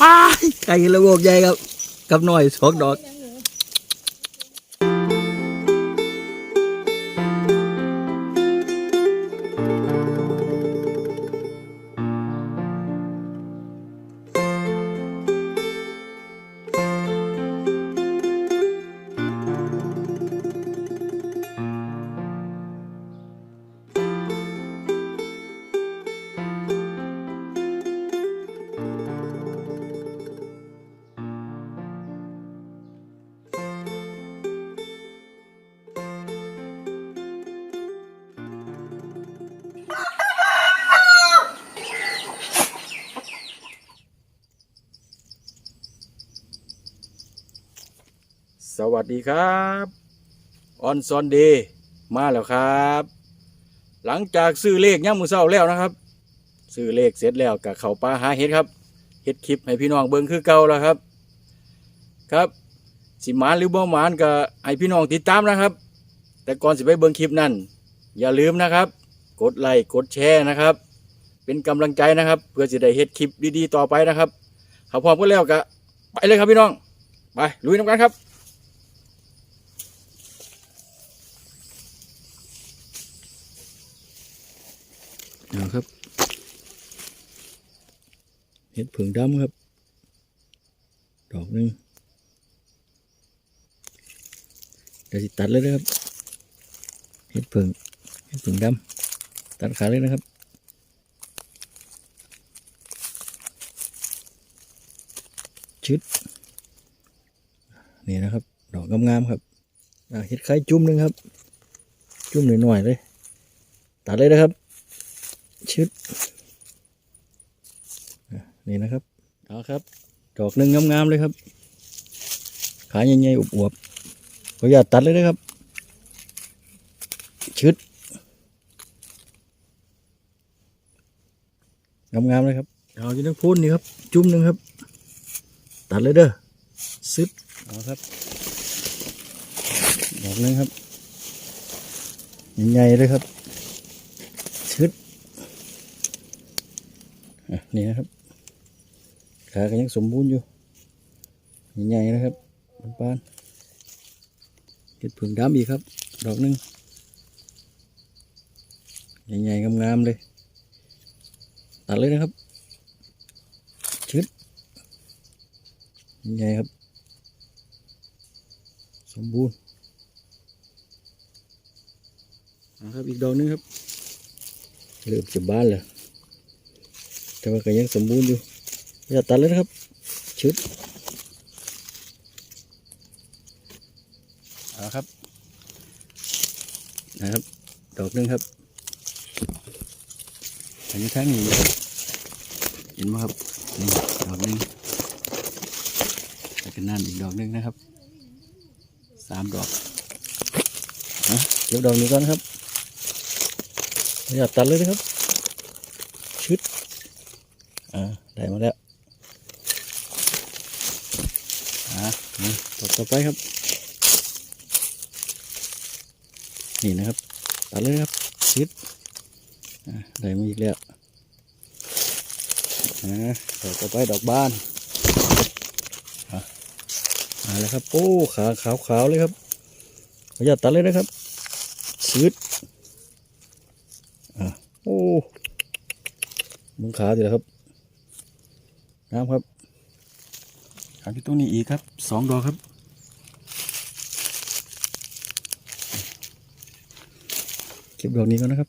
ป้าไก่ระโงกใหญ่ครับ กับหน่อยสองดอก วัสดีครับออนซอนเดย์มาแล้วครับ หลังจากซื้อเลขย่ำมือเศร้าแล้วนะครับ ซื้อเลขเสร็จแล้วกับเขาปลาหาเห็ดครับเห็ดคลิปให้พี่น้องเบิ่งคือเก่าแล้วครับ ครับสิหมานหรือบ่หมานก็ให้พี่น้องติดตามนะครับ แต่ก่อนสิไปเบิ่งคลิปนั้นอย่าลืมนะครับ กดไลค์กดแชร์นะครับ เป็นกำลังใจนะครับ เพื่อจะได้เฮ็ดคลิปดีๆต่อไปนะครับเขาพร้อมกันแล้วก็ไปเลยครับพี่น้อง ไปลุยน้ำกันครับ เอาครับเห็ดผึ่งดำครับ ดอกหนึ่งเดี๋ยวตัดเลยนะครับเห็ดผึ่งเห็ดผึ่งดำตัดขาเลยนะครับชึดนี่นะครับ ดอกงามๆครับอ่าเห็ดไข่จุ่มหนึ่งครับ จุ่มหน่อยๆเลย ตัดเลยนะครับ ชึดอะนี่นะครับเอาครับ ดอกหนึ่งงามๆเลยครับ ขาใหญ่ๆอวบๆขออย่าตตัดเลยนะครับชึดงามๆเลยครับเอาอยู่ทั้งโพ้นนี่ครับ จุ่มหนึ่งครับ ตัดเลยเด้อซึดเอาครับดอกหนึงครับใหญ่ๆเลยครับ ชึด อะนี่นะครับ ขาก็ยังสมบูรณ์อยู่ใหญ่ๆนะครับปานๆเห็ดผึ่งดำอีกครับ ดอกหนึ่งใหญ่ๆงามๆเลย ตัดเลยนะครับชึดใหญ่ครับ สมบูรณ์นะครับอีกดอกหนึงครับเริ่มจะบ้านแล้ว แต่ว่าก็ยังสมบูรณ์อยู่อย่าตัดเลยนะครับชึดเอาครับ นะครับ ดอกหนึงครับ อันนี้ทั้งนี้นะครับเห็นไหมครับนี่ดอกหนึงแล้วก็นั่นอีกดอกหนึงนะครับ สามดอกนะเก็บดอกนี้ก่อนครับอย่าตัดเลยนะครับชึด อ่า ได้มาแล้วอ่านี่ต่อต่อไปครับ นี่นะครับ ตัดเลยครับชิดได้มาอีกแล้วอ่าดอกต่อไปดอกบานอะมาแล้วครับ โอ้ขาขาวขาวๆเลยครับขออนุญาตตัดเลยนะครับชิดอ่าโอ้มึงขาดีแล้วครับ งามครับหาที่ต้นนี้อีกครับสองดอกครับเก็บดอกนี้ก่อนนะครับ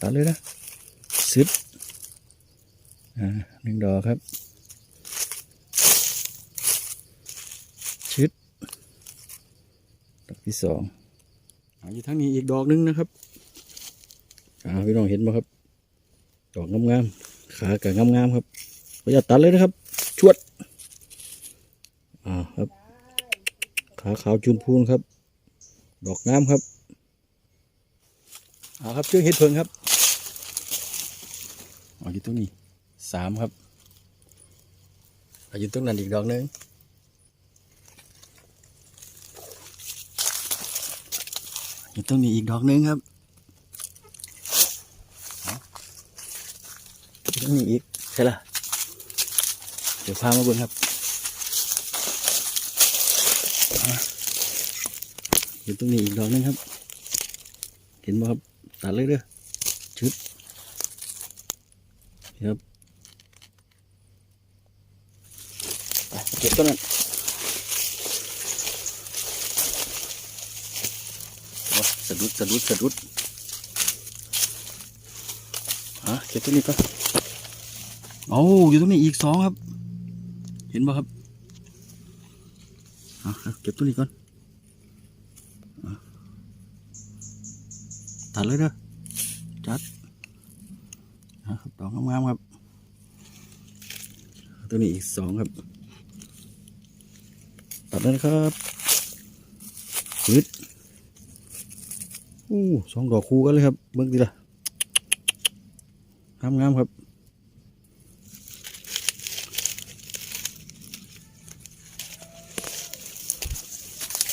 ตัดเลยนะซึดอ่าหนึ่งดอกครับชึดดอกที่สองอาอยู่ทั้งนี้อีกดอกหนึงนะครับอ่าพี่น้องเห็นไหมครับ ดอกงามๆขากับงามๆครับ เราจะตัดเลยนะครับ ชวด อ่าครับ ขาขาวจุมพูนครับ ดอกงามครับอ่าครับเชือกเห็ดเพิงครับเอาอยู่ตรงนี้สามครับเอาอยู่ตรงนั้นอีกดอกหนึ่งอยู่ตรงนี้อีกดอกหนึ่งครับอยู่ตรงนี้อีกใช่ละ เดี๋ยวพามาเบิ่งครับอะเห็นตรงนี้อีกดอกหนึงครับ เห็นบ่ครับตัดเลยเด้อชึดนะครับเก็บต้นนั้นสะดุดสะดุดสะดุดอะเก็บต้นนี้ก่อนเอาอยู่ตรงนี้อีกสองครับ เห็นบ่ครับเอาเก็บต้นนี้ก่อนตัดเลยเด้อจัดครับดอกงามๆครับ ตัวนี้อีกสองครับ ตัดเลยนะครับยึดอู้สองดอกคู่กันเลยครับ เบิ่งดีละงามๆครับ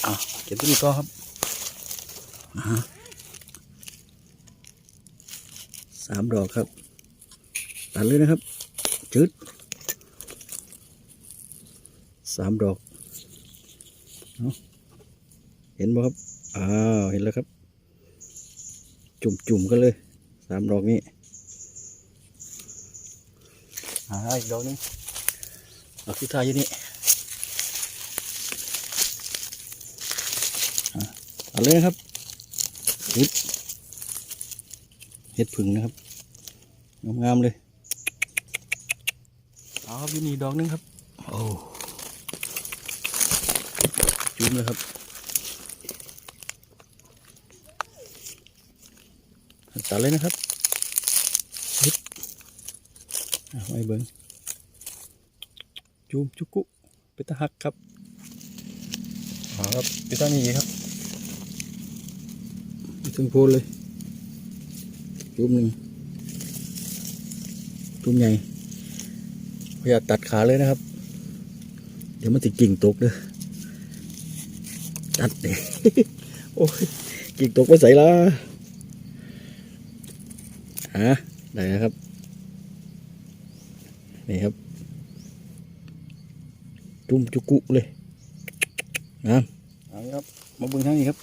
อะเก็บตัวนี้ก็ครับสามดอกครับ ตัดเลยนะครับจืดสามดอก เห็นบ่ครับ อ้าว เห็นแล้วครับ จุ่มจุ่มๆกันเลยสามดอกนี้อ่าอีกดอกหนึงดอกที่ทายอยู่นี่ะตัดเลยนะครับจืดเห็ดผึ่งนะครับงามๆเลยเอาครับอยูนี่ดอกหนึงครับโอ้จุ้มเลยครับตัดเลยนะครับยึดเอาไว้เบิ้งจุ้มจุกุเปนตะหักครับเอาครับเปนตานีครับไป ถึงโพนเลยจุ่มหนึ่งจุ่มใหญ่พยายามตัดขาเลยนะครับ เดี๋ยวมันจะกิ่งตกเด้อตัดเลยโอ้ยกิ่งตกไปใส่ละฮะได้นะครับ นี่ครับ จุ่มจุกุเลยงามเอาละครับ มาเบิ่งทางนี้ครับ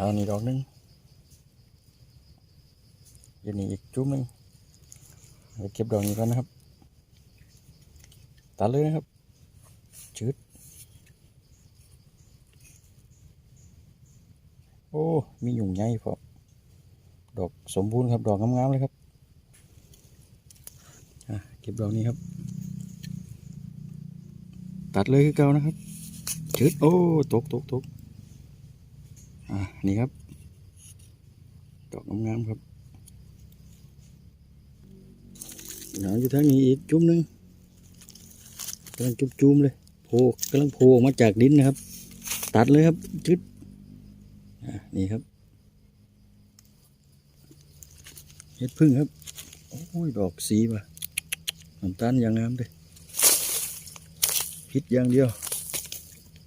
เอานี่ดอกหนึงเดี๋ยวนี้อีกจุ้มหนึงเดี๋ยวเก็บดอกนี้ก่อนนะครับ ตัดเลยนะครับชืดโอ้ มีหยุ่งใหญ่พอดอกสมบูรณ์ครับ ดอกงามๆเลยครับเก็บดอกนี้ครับ ตัดเลยคือเก่านะครับชืดโอ้ ตกตกตก อ่านี่ครับ ดอกงามๆครับหนาวอยู่ทางนี้อีกจุ้มหนึ่งกำลังจุ้มๆเลยโผล่กำลังโผล่ออกมาจากดินนะครับ ตัดเลยครับจึดนี่ครับเห็ดพึ่งครับโอ้ยดอกสีว่ะน้ำตาลอย่างงามเลยพิษอย่างเดียว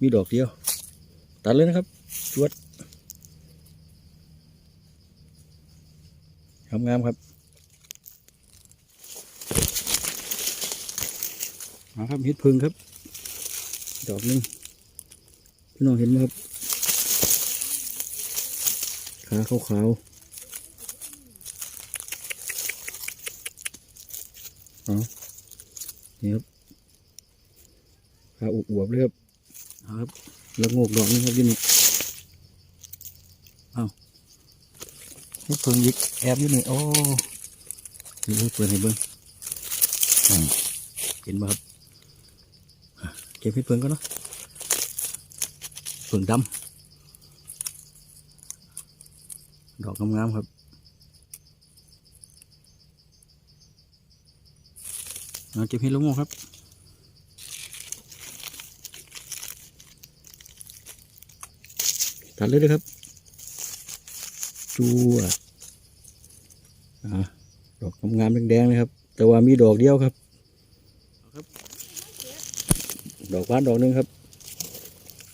มีดอกเดียว ตัดเลยนะครับจวด งามๆครับมาครับเห็ดพึ่งครับ ดอกนึงพี่น้องเห็นไหมครับขาขาวๆเอานี่ครับขาอวบๆเลยครับเอาครับ แล้วงอกดอกนึงครับที่นี่เอาเห็ดพึ่งยิกแอบอยู่นี่โอ้นี่เลยเปิดให้เบิ้งเห็นไหมครับเก็บเห็ดพึ่งก่อนเนาะเพึ่งดำดอกงามๆครับเอาเก็บเห็ดลงงครับตัดเลยนะครับ จัวอ่าดอกงามๆแดงๆเลยครับ แต่ว่ามีดอกเดียวครับดอกบานดอกหนึงครับ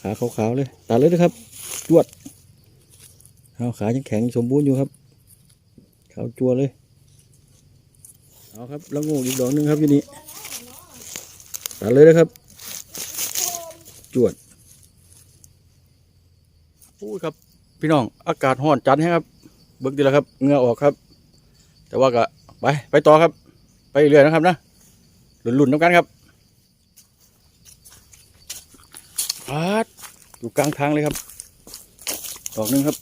ขาขาวๆเลย ตัดเลยนะครับ จวดเอาขายังแข็งสมบูรณ์อยู่ครับขาวจัวเลย เอาครับแล้วงูอีกดอกหนึงครับอยู่นี่ตัดเลยนะครับ จวดโอ้ยครับ พี่น้องอากาศร้อนจัดแฮะครับ เบิกดีแล้วครับเงือออกครับ แต่ว่าก็ไปไปต่อครับ ไปเรื่อยนะครับนะหลุนๆน้ำกันครับพาดอยู่กลางทางเลยครับดอกหนึ่งครับ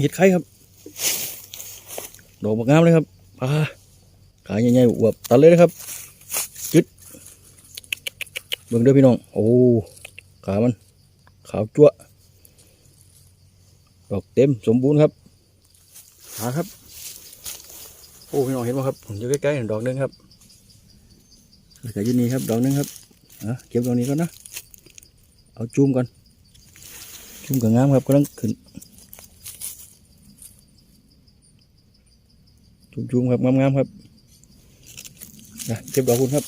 เห็ดไข่ครับดอกบกงามเลยครับปลาขาใหญ่ๆอวบตัดเลยนะครับจึดเบิ่งด้อพี่น้อง โอ้ขามันขาวจั่ว ดอกเต็มสมบูรณ์ครับขาครับ โอ้พี่น้องเห็นไหมครับผมอยู่ใกล้ๆดอกนึงครับแล้วก็ยืนนี่ครับดอกนึงครับอะเก็บดอกนี้ก่อนนะเอาจุ่มก่อนจุ่มกับงามครับกำลังขึ้นจุ่มๆครับงามๆครับนะเก็บดอกคุณครับ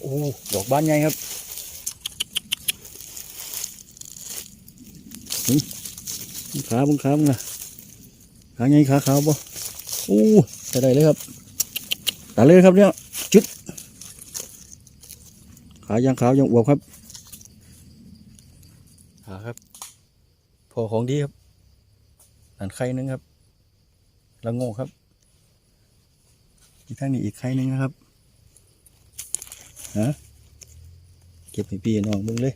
โอ้ดอกบานใหญ่ครับ หึขาบึงขาบึงนะขาใหญ่ขาขาวบ่โอ้ใส่ได้เลยครับตัดเลยครับเนี่ยจุดขายางขาวยังอวบครับหาครับ พอของดีครับนั่นไข่หนึงครับละโง่ครับอีกทางนี้อีกไข่หนึงนะครับฮะเก็บให้พี่น้องเบิ่งเลย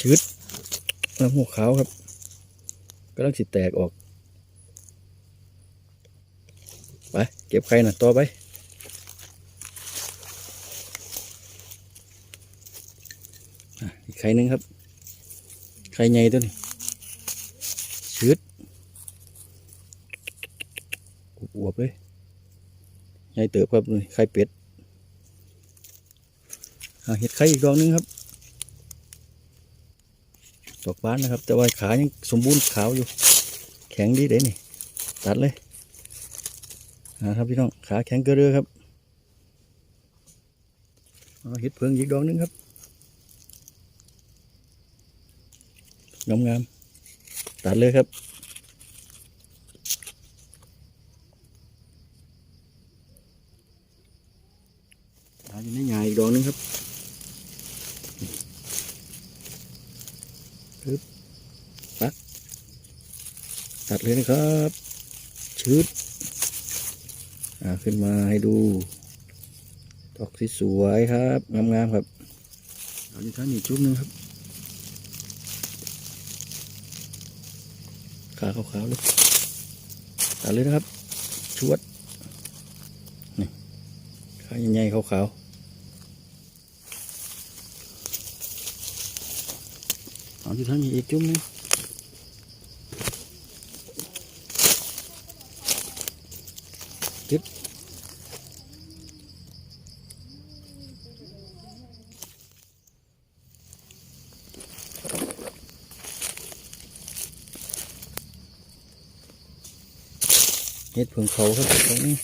ชืดน้ำหัวขาวครับกำลังสิแตกออก ไป เก็บไข่น่ะต่อไปอีกไข่หนึ่งครับ ไข่ใหญ่ตัวนี้ชืดอวบเลยใหญ่เติบครับนี่ไข่เป็ดเห็ดไข่อีกดอกหนึงครับ ดอกบานนะครับ แต่ว่าขายังสมบูรณ์ขาวอยู่ แข็งดีเด้นี่ ตัดเลยนะครับพี่น้องขาแข็งเกลือครับเอาเห็ดเพิงอีกดอกนึงครับงามงามตัดเลยครับตัดอยู่ในหงายอีกดอกนึงครับปึ๊บปักตั ดเลยนะครับชืดขึ้นมาให้ดูดอกที่สวยครับงามๆครับเอาอยู่ท่านอีกชุดหนึงครับขาขาวๆเลยตัดเลยนะครับ ชวดนี่ขาใหญ่ๆขาวๆเอาที่ท่านอีกจุ่มหนึง จึ๊บเห็ดผืองเขาครับตรงนี้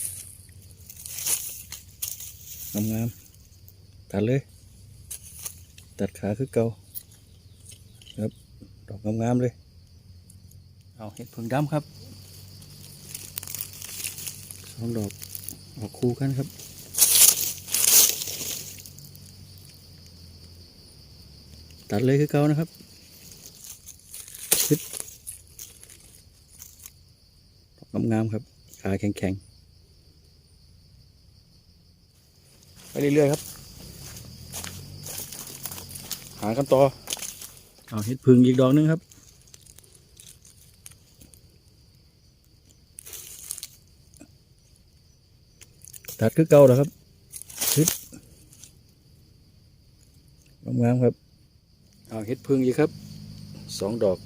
งามๆตัดเลย ตัดขาคือเกาครับ ดอกงามๆเลย เอาเห็ดผืองดำครับ สองดอกออกคู่กันครับตัดเลยคือเก่านะครับปึ๊ดดอกงามๆครับ ขาแข็งๆ ไปเรื่อยๆครับ หากันต่อ เอาเห็ดพึ่งอีกดอกหนึงครับ ตัดคือเก่าแล้วครับชึดงามครับเอาเห็ดพึ่งอีกครับสองดอก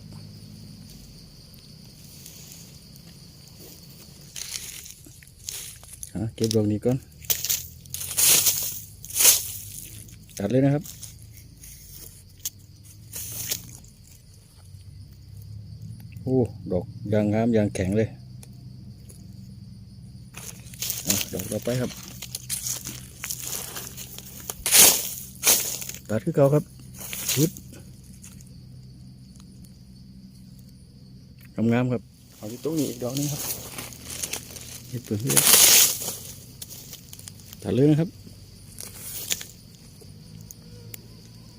อะเก็บดอกนี้ก่อน ตัดเลยนะครับโอ้ดอกยางงามยางแข็งเลยอะดอก ต่อไปครับ ตัดคือเก่าครับชุดงามๆครับ เอาที่ตรงนี้อีกดอกหนึงครับเห็ดเปลือกเลือดตัดเลยนะครับ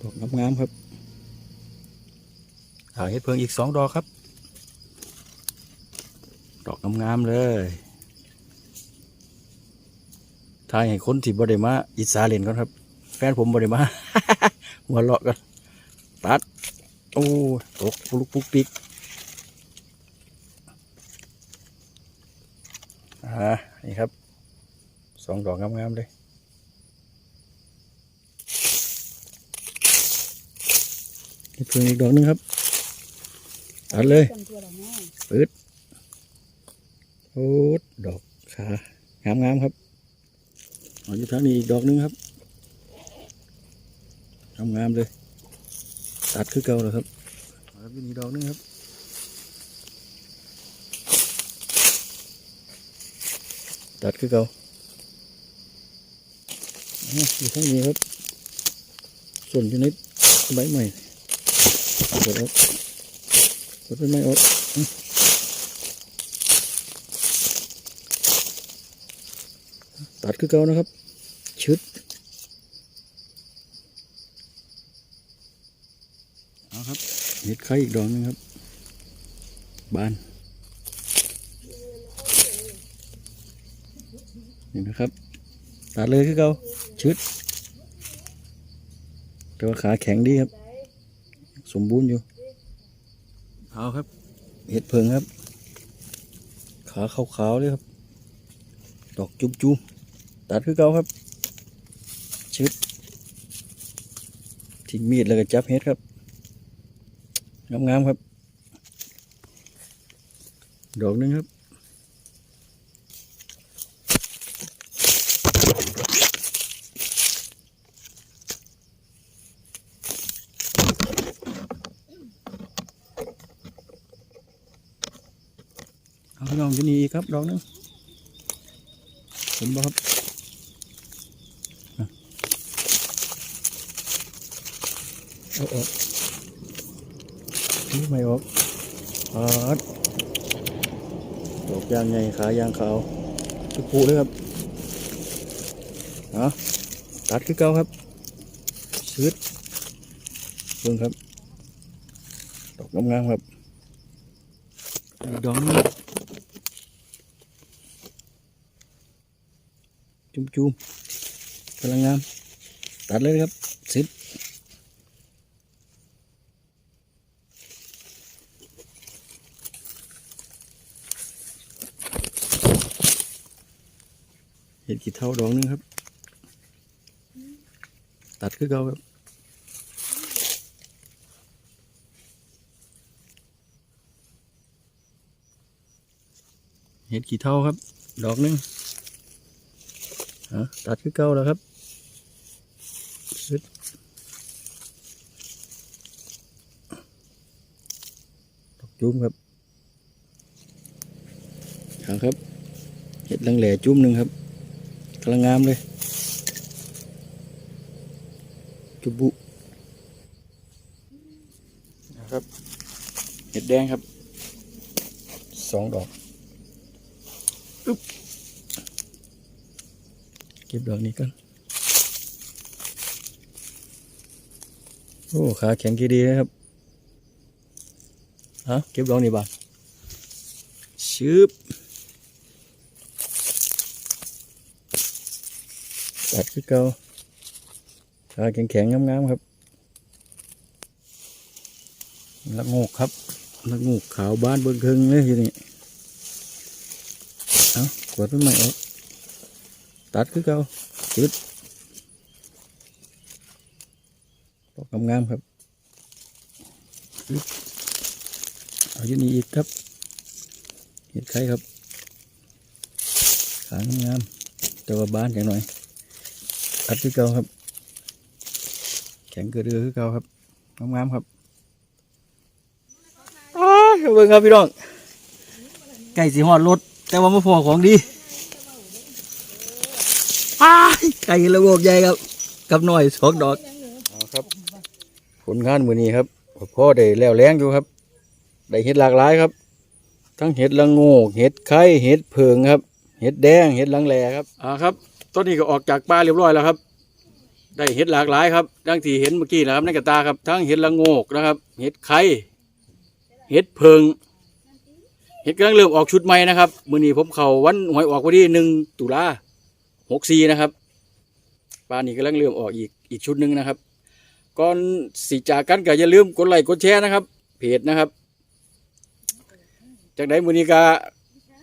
ดอกงามๆครับหาเห็ดเพิ่งอีกสองดอกครับ ดอกงามๆเลย ทายให้คนที่บริมาอิสาเลนก่อนครับ แฟนผมบริมาหัวเราะกันตัด โอ้ตกปุกปุกปิกอ่านี่ครับสองดอกงามๆเลยเพิ่งอีกดอกหนึงครับตัดเลยจำตัวละแม่โอ้ดอกขางามงามๆครับ อาอยู่ทางนี้อีกดอกหนึงครับงามงามๆเลย ตัดคือเก่าแล้วครับเอาครับอยู่นี่ดอกหนึงครับตัดคือเก่าเอาอยู่ทางนี้ครับ ส่วนอยู่ในใบใหม่กดออกกดเป็นไม้ออกตัดคือเก่านะครับ ชึดเอาครับเห็ดไข่อีกดอกหนึงครับ บาน นี่นะครับ ตัดเลยคือเก่าชึดแต่ว่าขาแข็งดีครับ สมบูรณ์อยู่ เอาครับ เห็ดเพิงครับ ขาขาวๆเลยครับ ดอกจุ๊บๆตัดคือเก่าครับ ชึดทิ้งมีดแล้วก็จับเฮ็ดครับงามๆครับ ดอกนึงครับเอาพี่น้องที่นี่ครับดอกนึงเห็นบ่ครับ เอาออกไม่ออกปัดดอกยางไงขายางขาวทุกปูเลยครับเอาตัดคือเก่าครับชืดเบิ่งครับดอกงามๆครับดองจุ่มๆกำลังงามตัดเลยครับ สิบเห็ดกี่เท่าดอกหนึงครับ ตัดคือเก่าครับเห็ดกี่เท่าครับ ดอกหนึงฮะตัดคือเก่าแล้วครับซึดอกจุ้มครับครับครับเห็ดลังแหล่จุ้มหนึ่งครับ กำลังงามเลย จุบุนะครับเห็ดแดงครับสองดอกอึ๊บเก็บดอกนี้กันโอ้ขาแข็งกีดีนะครับฮะเก็บดอกนี้บ้างชืบ ตัดคือเก่าขาแข็งๆงามๆครับละโงกครับละโงกขาวบ้านเบิ้งครึ่งเลยทีนี้เอาขวดเป็นใหม่ออกตัดคือเก่าจุดดอกงามๆครับเอาอยู่นี่อีกครับเห็ดไข่ครับขางามแต่ว่าบ้านจังหน่อย ตัดคือเก่าครับ แข็งเกระเดือคือเก่าครับงามๆครับอ้ายเบิ่งครับพี่น้องไก่สีหอดรถแต่ว่าไม่พอของดีอ้ายไก่ระโงกใหญ่ครับ กับหน่อยสองดอกเอาครับ ผลงานมือนี้ครับพ่อได้แล้วแรงอยู่ครับ ได้เห็ดหลากหลายครับ ทั้งเห็ดละโงกเห็ดไข่เห็ดเพิงครับ เห็ดแดงเห็ดลังแลครับอ่าครับ ตอนนี้ก็ออกจากป่าเรียบร้อยแล้วครับ ได้เห็ดหลากหลายครับดังที่เห็นเมื่อกี้นะครับในกระตาครับ ทั้งเห็ดละโงกนะครับ เห็ดไข่เห็ดเพิงเห็ดกำลังเริ่มออกชุดใหม่นะครับมือนี้ผมเขาวันหวยออกวันที่หนึ่งตุลาหกสี่นะครับป่านี้กำลังเริ่มออกอีกอีกชุดหนึ่งนะครับก่อนสิจากกันก็อย่าลืมกดไลค์กดแชร์นะครับ เพจนะครับ จากไหนมือนี้ก็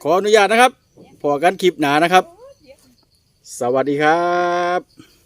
ขออนุญาตนะครับพอกันคลิปหนานะครับ สวัสดีครับ